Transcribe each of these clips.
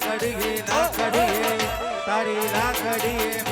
લાકડીએ લાકડીએ તારી લાકડીએ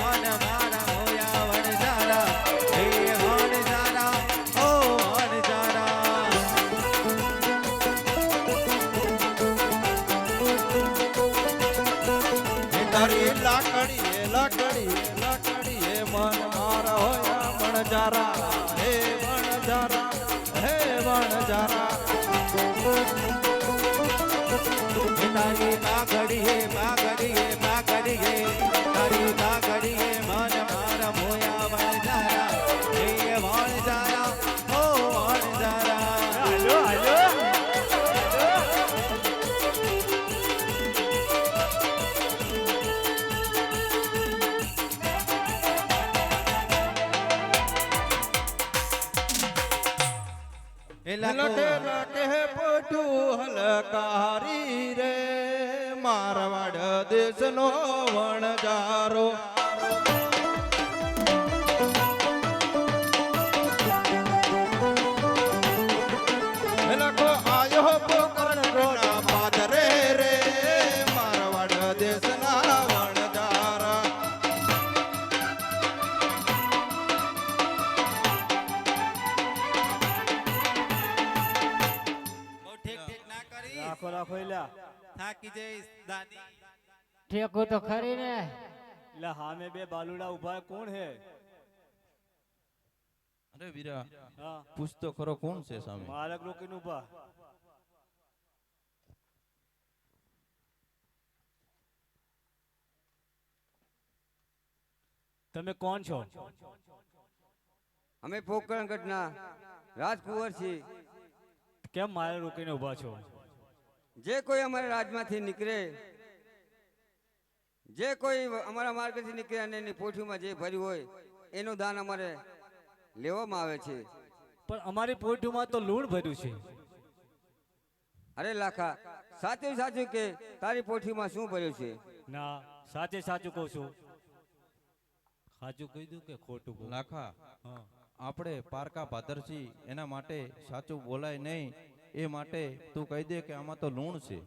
લટે લટે પોટું હલકારી રે. મારવાડ દેશનો વણજારો. થાકી જઈશ દાદી. ઠેકો તો ખરી ને. એટલે હામે બે બાલુડા ઊભા કોણ હે? અરે વીરા હા. પૂછતો ખરો કોણ છે સામે? મારક રોકીને ઊભા. તમે કોણ છો? અમે પોકરણગઢના રાજકુંવર છીએ. કેમ મારે રોકીને ઊભા છો? જે કોઈ અમારા રાજમાંથી નીકળે જે કોઈ અમારા માર્ગથી નીકળે અને એની પોઠીમાં જે ભર્યું હોય એનું દાન અમારે લેવામાં આવે છે. પણ અમારી પોઠીમાં તો લૂણ ભર્યું છે. અરે લાખા સાચું સાચું કે તારી પોઠીમાં શું ભર્યું છે? ના સાચે સાચું કહું છું. સાચું કહી દઉં કે ખોટું લાખા આપણે પારકા ભાદરસિંહ એના માટે સાચું બોલાય નહીં. એ માટે તું કહી દે કે આમાં તો લૂણ છે.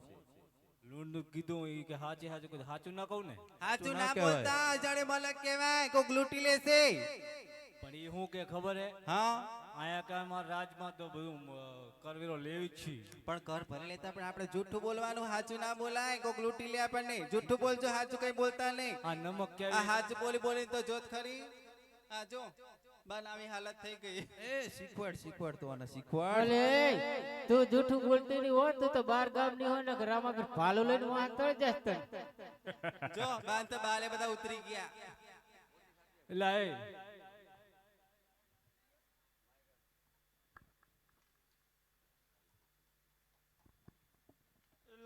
લૂણનું કીધું ઈ કે હાચે હાચે કોઈ હાચું ના કહું ને? હાચું ના બોલતા જાણે મલક કહેવાય કોક લૂંટી લેશે. પણ એ હું કે ખબર હે? હા. આયા કે અમારા રાજમાં તો બધું કરવેરો લેવી જ છે. પણ કર ભરી લેતા પણ આપણે જૂઠું બોલવાનું હાચું ના બોલાય કોક લૂંટી લે આપણને. જૂઠું બોલજો હાચું કઈ બોલતા નહીં. આ નમક આ હાચું બોલી બોલી તો જોત ખરી. આ જો. બનાવી હાલત થઈ ગઈ. એ શીખવાડ શીખવાડ તો આને શીખવાડ. તું જૂઠું બોલતી નહીં હોય તું તો બાર ગામની હોય ને ગ્રામા રામાગઢ ભાલો લઈને વાંચતો તળ જાસ તને. જો બાન તો બાલે બધા ઉતરી ગયા. એટલે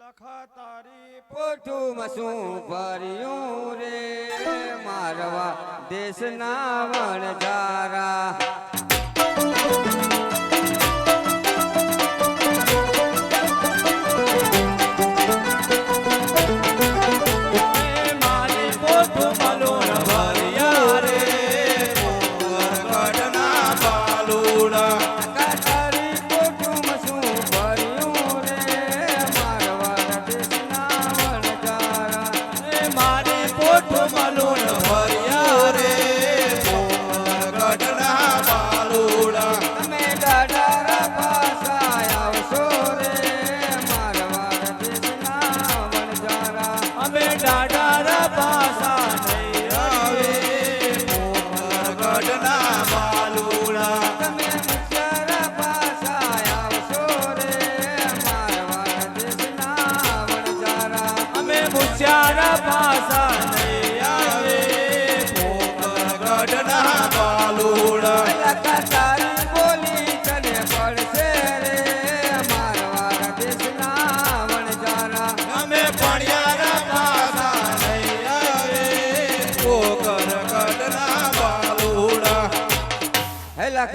લખા તારી પોઠુમાં મસું ભર્યું રે. મારવા દેશના વણજારા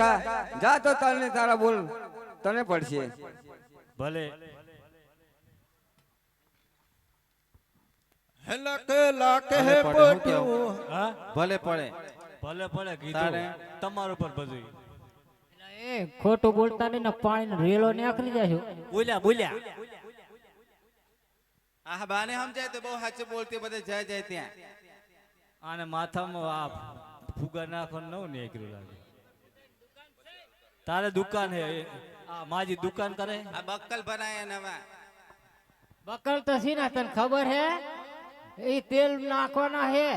હે જા તો તને તારા બોલ. તને પડશે. ભલે. લાખ લાખ ભલે હે પડે, ભલે પડે. કીધું. તારે? તમારું પર બધું એ ખોટું બોલતા નહીં ને પાણી રેલો નીકળી જાય છે. બોલ્યા બોલ્યા. આ બાને સમજાય તો બહુ સાચું બોલતી બધે જાય જાય ત્યાં. આને માથામાં આ ફુગા નાખો નવું નીકળ્યું લાગે. તારે દુકાન હે? આ માજી દુકાન કરે? આ બક્કલ બનાયા નવા બકલ તો સી ના તને ખબર હે? એ તેલ નાખવાના હે.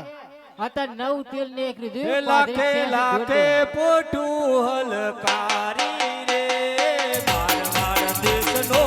અત્યારે નવ તેલ હે જોયું? લાખે લાખે પોટું હલકારી રે. મારવાડ દેશનો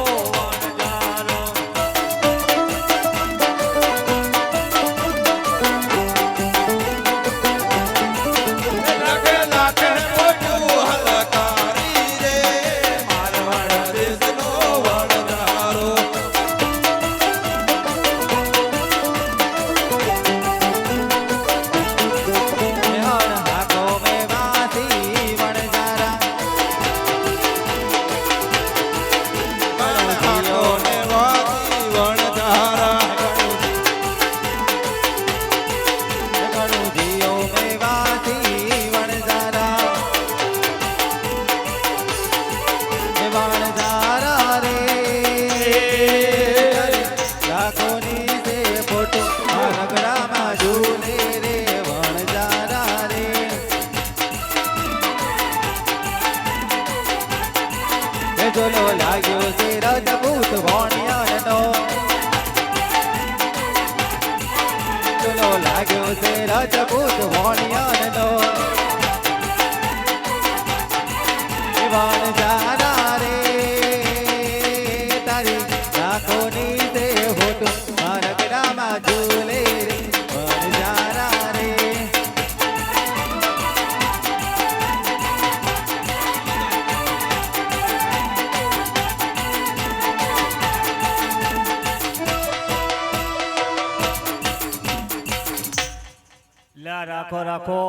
લા રાખો રાખો.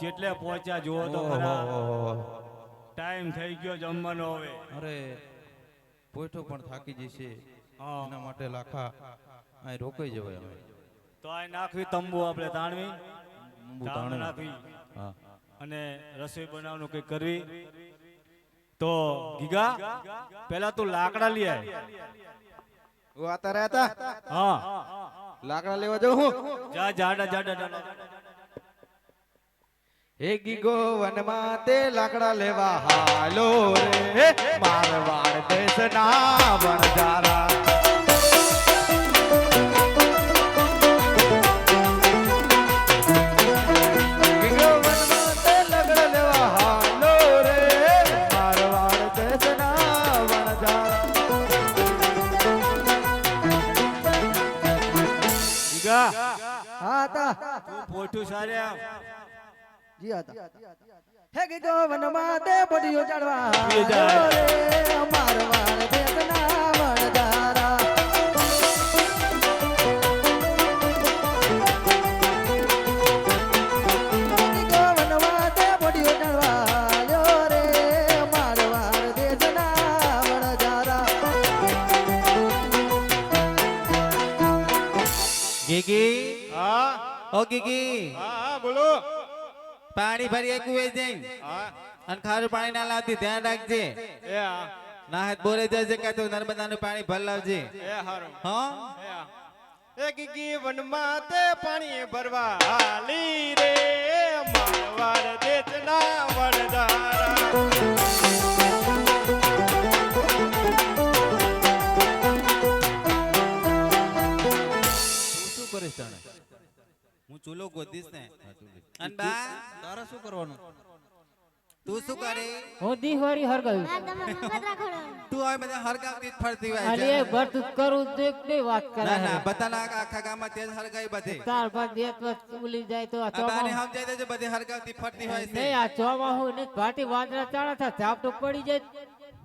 જેટલે પહોંચ્યા જુઓ તો ટાઈમ થઈ ગયો જમવાનો હવે. અરે પોઈઠો પણ થાકી જશે એના માટે લાખા અહીં રોકાઈ જવાય હવે તો આ નાખવી તંબુ આપણે તાણવી. તાણ નાખવી. અને રસોઈ બનાવવાનું કઈ કરવી. તો ગીગા પેલા તું લાકડા લઈ આવ રહેતા હા. લાકડા લેવા જાઉં હું? જા જાડા જાડા જાડા. હે ગીગો વનમાં તે લાકડા લેવા હાલો રે. મારવાડ દેશના વણજારા હા તા. તું પોઠું સારે જી હતા હે ગીગો વનમાં તે બોડીઓ ચડવા. બોડીઓ ચડવા. રે અમાર વાળ દેશના વણજારા ગીગો? હા. ઓ ગીગી. હા બોલો. પાણી ભરી એક કુએ જઈ હા. અને ખારું પાણી ના લાવતી ધ્યાન રાખજે. ના હાથ બોલે જશે કે તું નર્મદાનું પાણી ભર લાવજે. એ હારું. હા? એ ગીગી વનમાં તે પાણી ભરવા હાલી રે મારવાડ દેતના વડદારા હું ચૂલો ગોતીશ ને? હા, તું લે. અને બા તારે શું કરવાનું? તું શું કરે? હું આ તમારે તું હવે બધા હરગાવતી જ ફરતી હોય. એ ભરતું કરું તો એક વાત કરે. ના ના બધાના આખા ગામમાં તેજ હરગાઈ બધે. તાર પર બે દિવસ ઉલી જાય તો આ બાને ચોમાસું સમજાય દેજો બધી હરગાવતી ફરતી હોય છે. નહીં આ ચોમાસું ને પાટી વાદરા ચાળા ચાપ તો પડી જાય.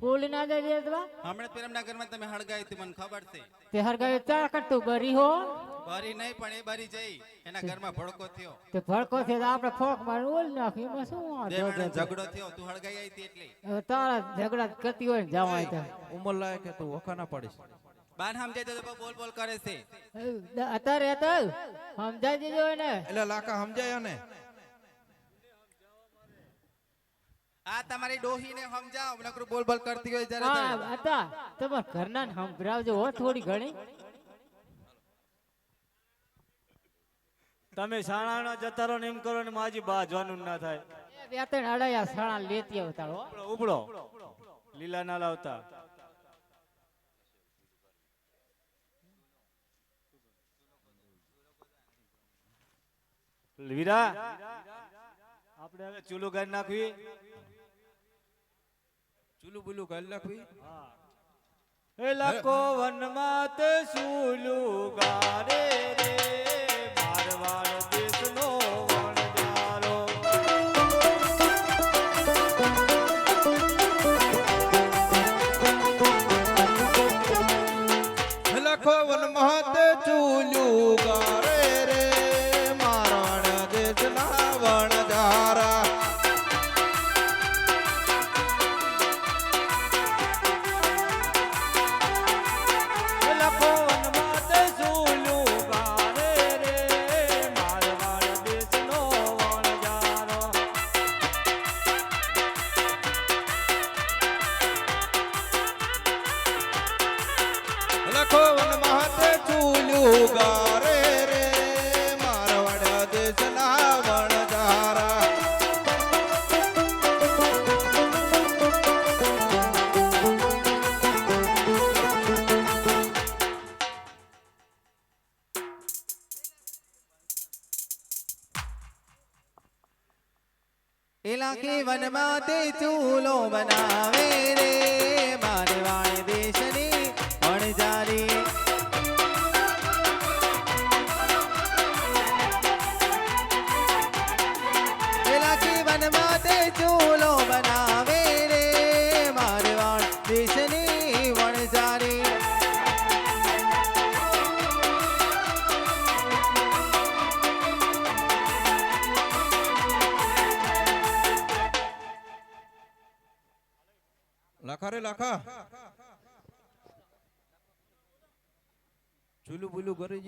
બોલી ના જાય દવા હમણાં પ્રેમનગરમાં તમે હળગાવી હતી મને ખબર છે. તે હરગાવે ચા કરતું બરી હો. બરી નહીં પણ એ બરી જઈ. એના ઘરમાં ભડકો થયો. તે ભડકો છે આપણે ફોક મારી ઓલ નાખી એમાં શું વાંધો છે? ઝઘડો થયો તું હળગાઈ આવી હતી એટલે. તારા ઝઘડા કરતી હોય ને જવાય તો. ઉમર લાયક કે તું વખા ના પાડીશ. બાન સમજાય તો બોલ બોલ કરે છે. અત્યારે તો સમજાઈ દીધો એને. એટલે લાકા સમજાય ને? આ તમારી ડોહીને સમજાવ. નકરું બોલ બોલ કરતી હોય જરા હા હતા તમાર ઘરના ને સંભળાવજો હો થોડી ઘણી. તમે સાણાના જતા રહો ને એમ કરો ને માજી બાજવાનું ના થાય. એ અડાયા સણા લેતી આવતા ઉપડો લીલા ના લાવતા. વીરા. આપણે હવે ચૂલો ગાડી નાખવી. ચૂલું બુલું ગાલી નાખવી. એ લખો વનમાં તે સુલું ગારે રે. ઇલાકી વનમાં તે ચૂલો બનાવે રે મારવાડ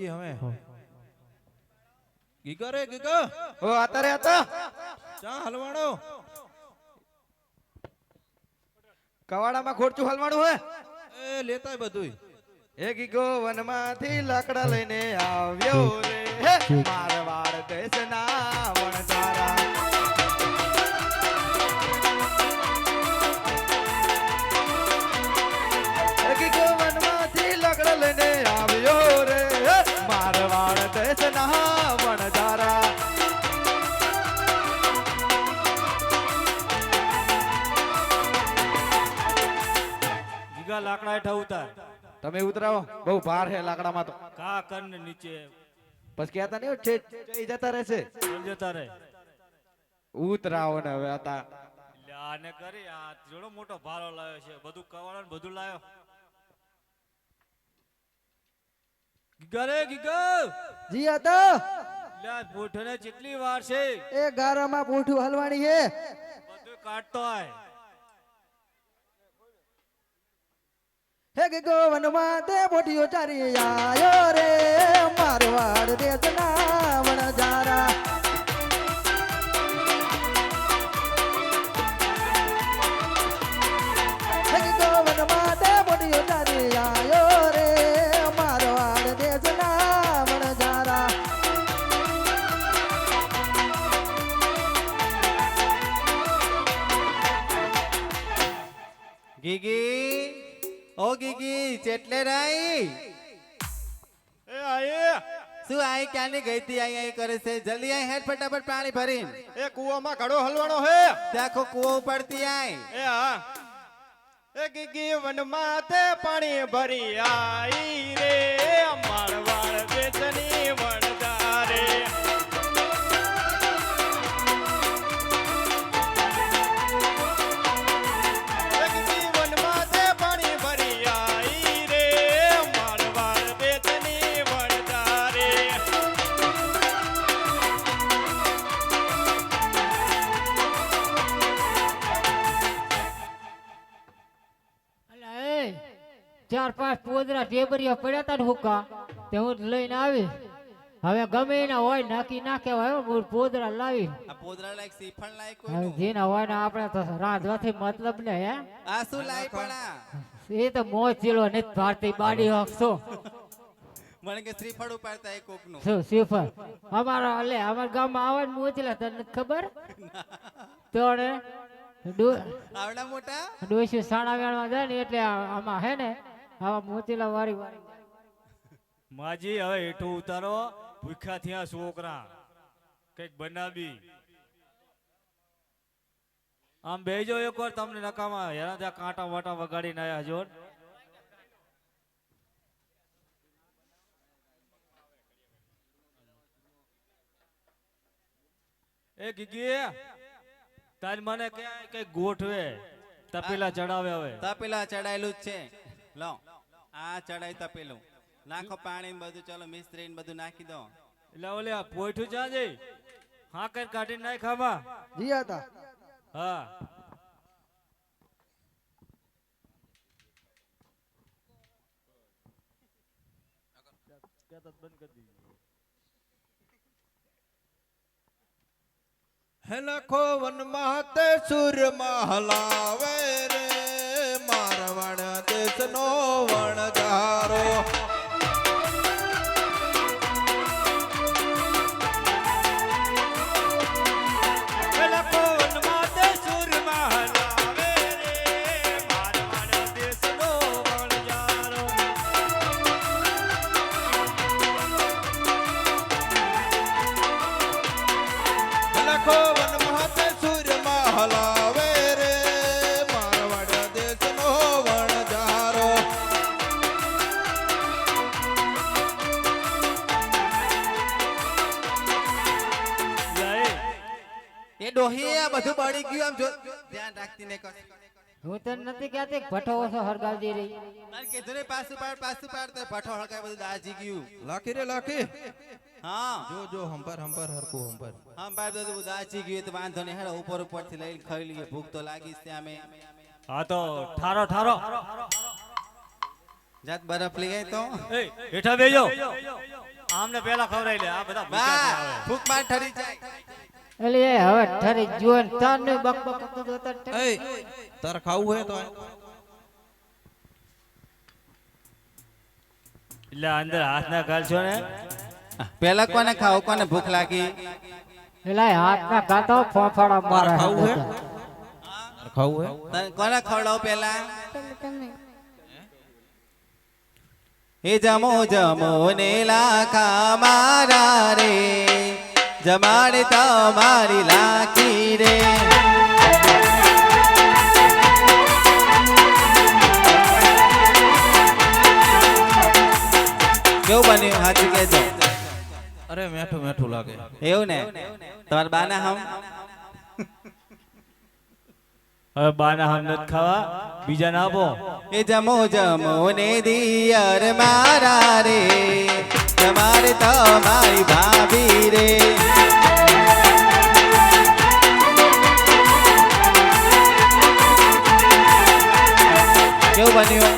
બુલું કરી જી હવે ગીગા રે ગીગા. ઓ આતા રે આતા. ચા હલવાડો. કવાડામાં ખોરચું હલવાડું હે? એ લેતાય બધુંય. એ ગીગો વનમાંથી લાકડા લઈને આવ્યો રે. હે મારવાડ દેશના લાકડા લઈને લાકડા હેઠા ઉતાર. તમે ઉતરાવો. બહુ ભાર છે લાકડામાં તો. કા કર ને નીચે. પછી કહેતા નહીં જઈ જતા રહેશે. જતા રહે. ઉતરાવો ને હવે હતા આને કરી આ જોડો મોટો ભારો લાવ્યો છે. બધું કવાળો ને બધું લાવ્યો. ગરે રે જી હતા લે પોઠને કેટલી વાર છે. એ ગારામાં પૂઠું હલવાણી છે. બધું કાટતો આય. હે ગગો વનમાં તે બોટીઓ ચારી આયો રે મારવાડ દેશના વણજારા ગગો. ઓ ગીગી ચેટલે રાઈ? એ આયે. શું આઈ ક્યાંની ગઈ તી આઈ આઈ કરે છે? જલ્દી આઈ હેડ ફટાફટ પાણી ભરી એ કૂવામાં ઘડો હલવાનો હે. દેખો કૂવો ઉપડતી આઈ એ હા. એ ગીગી વનમાં તે પાણી ભરી આઈ રે મારવાડ પાંચ પોદરા ટેબરિયા પડ્યા હતા ને હુકા તે હું લઈને આવી. હવે ગમે એના હોય નાખી હોય હું પોદરા લાવી. પોદરા લાયક શ્રીફળ લાયક હવે જેના હોય ને આપણે તો રાંધવાથી મતલબ ને હે. આ શું લાય પણ એ તો મોજ ચીલો નથી ભારતી બાડી હકશો મને કે શ્રીફળ ઉપાડતા એ કોકનું. શું સિફર અમારા એટલે અમારા ગામમાં આવે ને મોચલા તને ખબર? તો ને આવડા મોટા? ડોશી સાણા વેણવા જાય ને એટલે આમાં હે ને આવા મોતીલા વાળી વાળી. માજી હવે હેઠું ઉતારો. ભૂખ્યા થયા છોકરા. કંઈક બનાવી. આમ બેજો એક વાર તમને નકામા. હેરા ત્યાં કાંટા વાટા વગાડીને આવ્યા જો એ ગીગી તાર મને કે કઈ ગોઠવે. તપેલા ચડાવે હવે. તપેલા ચડાયેલું જ છે. લો. આ ચડાય તપેલું. નાખો પાણી બધું ચલો મિસ્ત્રી ને બધું નાખી દો. એટલે ઓલે ચા જઈ હા કર કાઢી નાખ આમાં. જીયા તા હા. હે લખો વનમાં તે સુરમાં હલાવે રે. મારવાડ દેશનો વણજારો ડોહી આ બધું બળી ગયું આમ જો. ધ્યાન રાખતી ને કર. હું તને નથી કહેતી કે ઓછો હરગાવજી રહી. તારે કીધું ને પાછું પાડ પાછું પાડ તો ભઠ્ઠો હળગાય બધું દાજી ગયું. લાખી રે લાખી. હા. જો જો હંપર હંપર હરકું હંપર હા પાડ બધું દાજી ગયું તો વાંધો નહીં હેડો ઉપર ઉપરથી લઈ ખાઈ લઈએ. ભૂખ તો લાગી છે અમે હા તો ઠારો ઠારો. જાત બરફ લઈ આય તો. એ હેઠા બેજો. આમને પેલા ખવડાવી લે આ બધા બા ભૂખમાં ઠરી જાય. એટલે હવે ઠરી જો તન બક બક કરતો હતો તાર એ તાર ખાવું હે તો એટલે અંદર હાથ ના ગાલશો ને? પેલા કોને ખાવ કોને ભૂખ લાગી? એટલે હાથ હાથના કાંટો ફોફાડા મારે ખાવું હે. ખાવું હે તને કોને ખવડાવ પેલા? એ જમો જમો ને લાખા મારા રે. જમાડે તમારી લાખી રે. કેવું બન્યું? હાચું કે અરે મેઠું મેઠું લાગે. એવું ને? તમારા બાના હમ? હવે બાના હમ નથી ખાવા. બીજા ના આપો. એ જમો જમો ને દિયર મારા રે. તમારે તમારી ભાભી રે. કેવું બન્યું?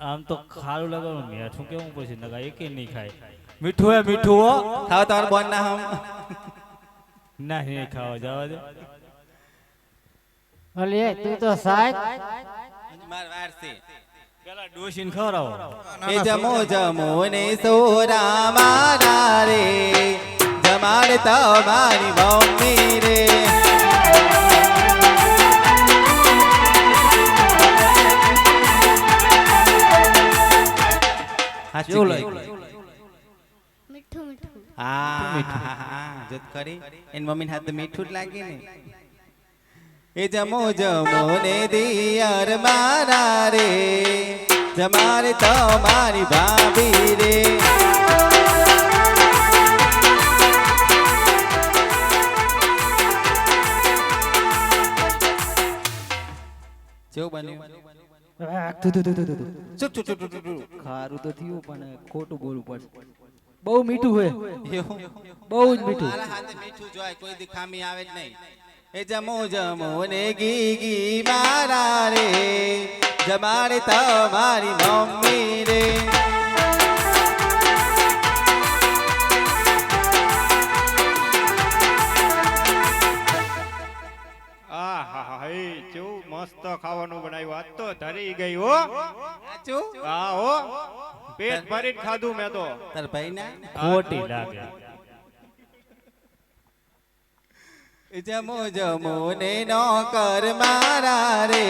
આમ તો ખારું લગાવવાનું મીઠું કેવું પછી? નગા એક નહીં ખાય. મીઠું હે મીઠું હો. ખાવ તમારા બોન ના હમ નહીં ખાવા જવા દે. એ તું તો સાહેબ માર વાર છે પેલા ડોશીન ખવડાવો એ જમો જમો ને સોરા મારા રે જમાડે તમારી મમ્મી રે હાચું. લાગ્યું મીઠું મીઠું આ જત કરી એન મમ્મી હાથ તો મીઠું જ લાગે ને એ જમો જમો ને દિયર મારા રે જમારે ભાભી રે બન્યું. ખારું તો થયું પણ ખોટું બોલવું પડશે. બહુ મીઠું હોય એવું? બહુ જ મીઠું. મીઠું જોય કોઈ ખામી આવે જ નહીં. જમો જમો ને ગી ગી મારા રે. જમાડે તમારી મમ્મી રે. આ હા હા મસ્ત ખાવાનું બનાવ્યું. આજ તો ધરી ગઈ હો. હા હો. પેટ ભરીને ખાધું મેં તો. તાર ભાઈ ના? ખોટી લાગે એ જમો જમો ને નોકર મારા રે.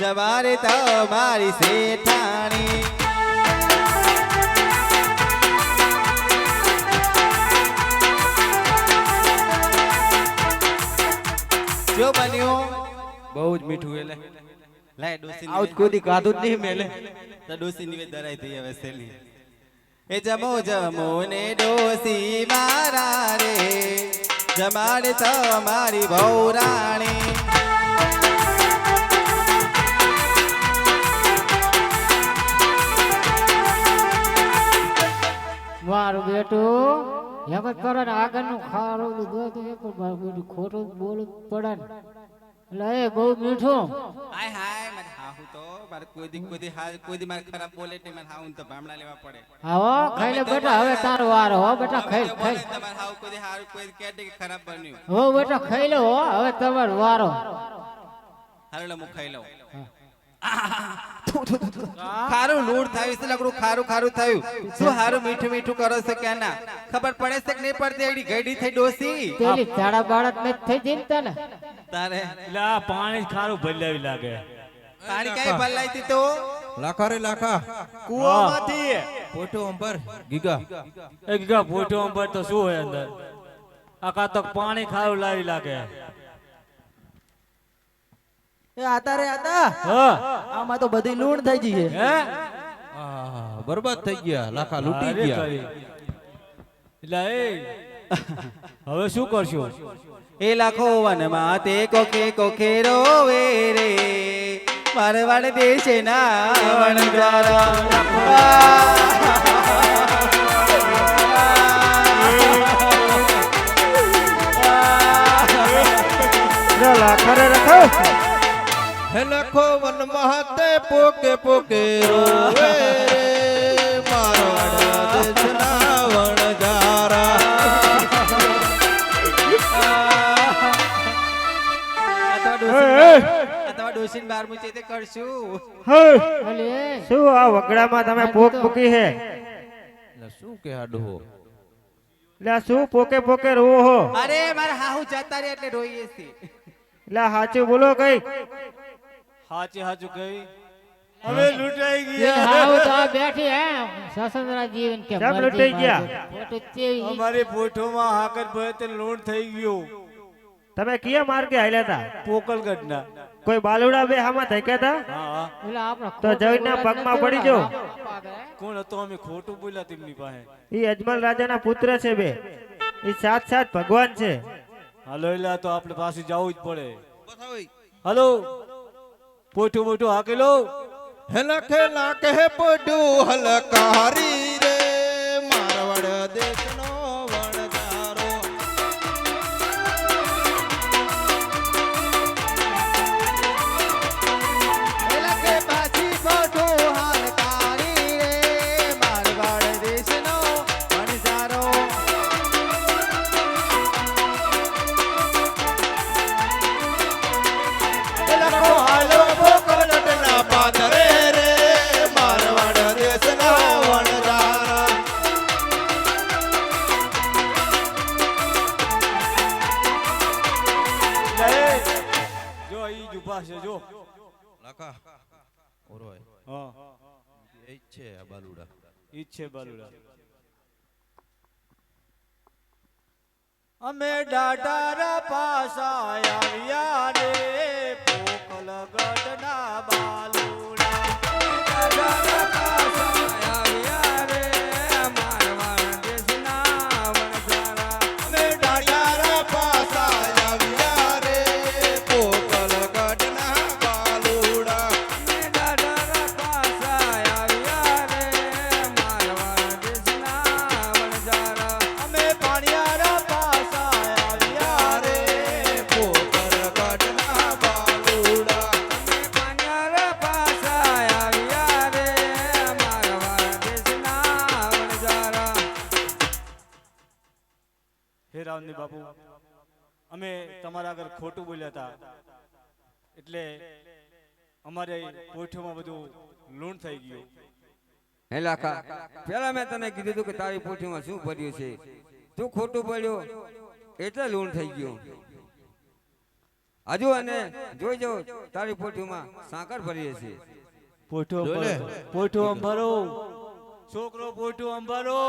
જવારે તમારી શેઠાણી. જો બન્યું. બહુ જ મીઠું એટલે. લાય ડોસી આવું કોઈ કાધું જ નહીં મેલે તો ડોસી ની દરાઈ થઈ હવે સેલી. એ જમો જમો ને ડોસી મારા રે. જમાડે તમારી ભૌરાણી મારું બેટું જ કરો ને આગળનું ખારું ખોટું બોલવું પડે એ બહુ મીઠું. હાય હાય મારે હાહુ તો. મારે કોઈ દી કોઈ દી હા કોઈ દી મારે ખરાબ બોલે એટલે મારે હાહુ તો ભામડા લેવા પડે. હાવો ખાઈ લે બેટા હવે તારો વારો હો બેટા ખાઈ ખાઈ. તમારે હાહુ કોઈ દી હારું કોઈ દી કહે કે ખરાબ બન્યું. હો બેટા ખાઈ લો હો હવે તમારો વારો. હારું લે હું ખાઈ લઉં. ખારું લૂડ થયું છે લગડું ખારું ખારું થયું. શું હારું મીઠું મીઠું કરો છો કે ના ખબર પડે છે કે નહીં પડતી? એડી ગઈડી થઈ ડોસી. પેલી ઝાડા બાળક ને થઈ જઈ ને તને. તારે. લા પાણી ખારું ભલ્યાવી લાગે. પાણી કઈ ભલાઈ હતી તો? લાખા રે લાખા. કુવામાંથી પોટો અંબર ગીગા. એ ગીગા પોટો અંબર તો શું હોય અંદર? આકા તો પાણી ખારું લાવી લાગે. એ આતા રે આતા. આમાં તો બધી લૂણ થઈ ગઈ હે? બરબાદ થઈ ગયા લાખા લૂટી ગયા. એટલે એ હવે શું કરશું? એ લાખો વનમાં તે કોકે કોકે રોવે રે. મારવાડ દેશે ના વણજારા હે લખો વન મહાતે પોકે પોકે રોવે. રે મારો દેશના વણજારા ડોસીન બાર મુચે તે કરશું. શું આ વગડામાં તમે પોક મૂકી હે? એટલે શું કે શું પોકે પોકે રોવો હો? અરે મારે હાહુ જતા રે એટલે રોઈએ છે એટલે સાચું બોલો કઈ. સાચું હાચું કહી. હવે લૂંટાઈ ગયા. હાવ તો બેઠી હે સસંદરા જીવન કે કેમ લૂંટાઈ ગયા? તેવી. અમારી પોઠોમાં હાકર ભય તે થઈ ગયો. તમે કયા માર્ગે હાલ્યા હતા પોકલગઢના. કોઈ બાલુડા બે હામાં થઈ હતા હા એટલે તો બોલવા પગમાં પડી જાઓ. કોણ હતો? અમે ખોટું બોલ્યા તેમની પાસે. એ અજમલ રાજાના પુત્ર છે બે. એ સાત સાત ભગવાન છે. હાલો એલા તો આપણે પાસે જવું જ પડે. હાલો. પોઠું મોઠું હાકેલો હે લખે લાખે પડ્યું હલકારી. છે આ બાલુડા. ઈ છે બાલુડા. અમે ડાટારા પાસા આવ્યા રે પોકલ ગઢના બાલુડા. ડાટારા પાસા તમારા આગળ ખોટું બોલ્યા હતા. એટલે અમારે કોઠીમાં બધું લૂણ થઈ ગયું. હે લાખા પેલા મેં તને કીધું હતું કે તારી પોઠીમાં શું ભર્યું છે? તું ખોટું બોલ્યો એટલે લૂણ થઈ ગયું. હજુ અને જોઈ જાવ તારી પોઠીમાં સાકર ભરીએ છે પોઠો પોઠો અંભારો છોકરો પોઠો અંભારો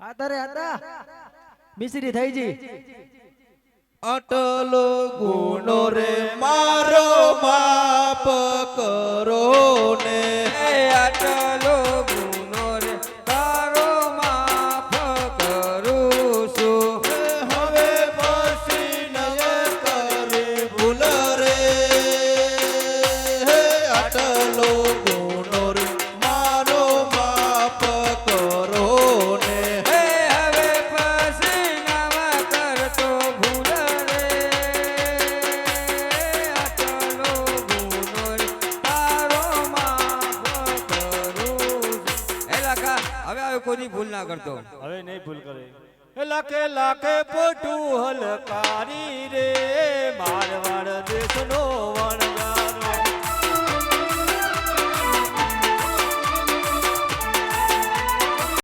આતા રે આતા મિશ્રી થઈ જી. অটল গুণরে মা